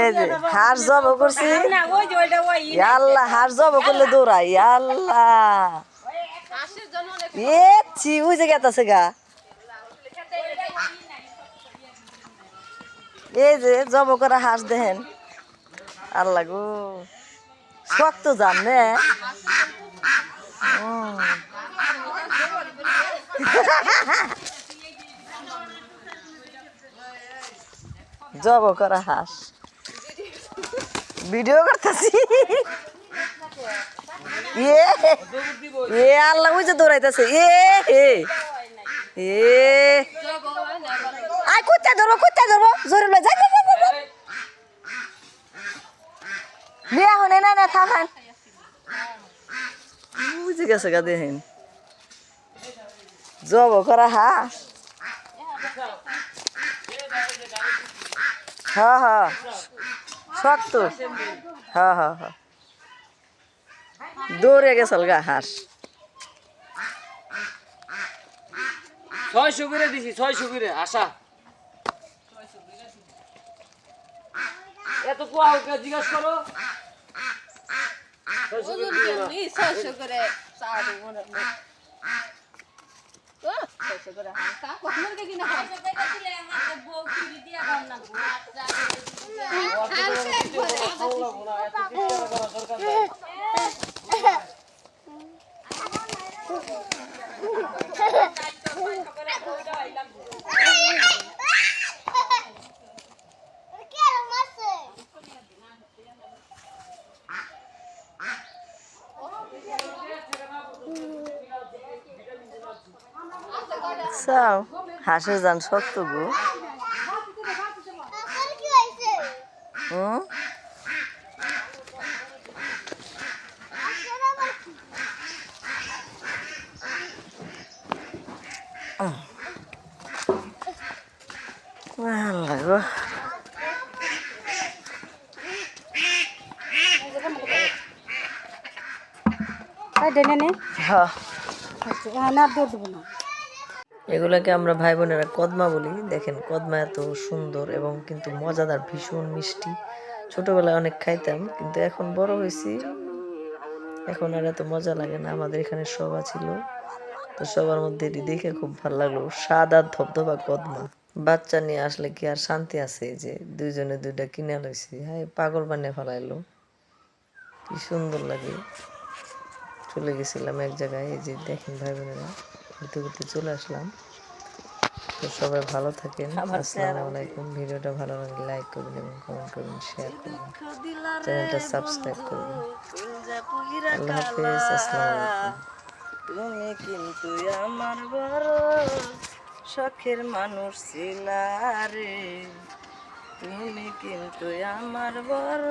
এই যে হাঁস জব করছি। না ওই যে ওইটা ওই আল্লাহ হাঁস জব করলে দৌড়াই আল্লাহ। এ ছি ওই যে গেতাছে গা। এই যে জব করা হাঁস দেখেন। আল্লাহ গো। শক্ত জান নে। জব করা হাঁস। ভিডিও করতেছি। এ এ আল্লাহ যে দৌড়াইতেছে। এ এ এ। আয় কুত্তা ধরবো কুত্তা ধরবো। জোরে লয় যা যা যা, যা, যা। বিয়া হনে না না থামেন। বুঝে গেছে জব করা হাঁস হ্যাঁ হ্যাঁ শক্ত। হ্যাঁ হ্যাঁ হ্যাঁ। দৌড়ে গেছিল গা হাঁস। ছয়শো করে দিছি ছয়শো করে আশা। এত কোয়া ওকে জিজ্ঞাস করো। ছয়শো করে দিও না। ছয়শো করে চাড়ু মনে হয় ছয়শো করে হাঁস কখনো কিনা চাও হাঁসের যান শক্ত গো। হুম? হ্যাঁ। না এগুলোকে আমরা ভাই বোনেরা কদমা বলি। দেখেন কদমা এত সুন্দর এবং কিন্তু মজাদার ভীষণ মিষ্টি। ছোটবেলায় অনেক খাইতাম কিন্তু এখন বড় হয়েছি। এখন আর এত মজা লাগে না। আমাদের এখানে সবা ছিল। তো সবার মধ্যে এটি দেখে খুব ভালো লাগল। আর ধবধবা কদমা। বাচ্চা নিয়ে আসলে কি আর শান্তি আছে এই যে দুইজনে দুইটা কিনে লইছি। হ্যাঁ পাগল বানিয়ে ফেলাইলো। কি সুন্দর লাগে। চলে গেছিলাম এক জায়গায় এই যে দেখেন ভাই বোনেরা ঘুরতে ঘুরতে চলে আসলাম। তো সবাই ভালো থাকেন। আসসালামু আলাইকুম। ভিডিওটা ভালো লাগলে লাইক করবেন এবং কমেন্ট করবেন শেয়ার করবেন। চ্যানেলটা সাবস্ক্রাইব করবেন। আল্লাহ হাফেজ। আসসালামু আলাইকুম। তুমি কিন্তু আমার বড় শখের মানুষ ছিলা রে। তুমি কিন্তু আমার বড়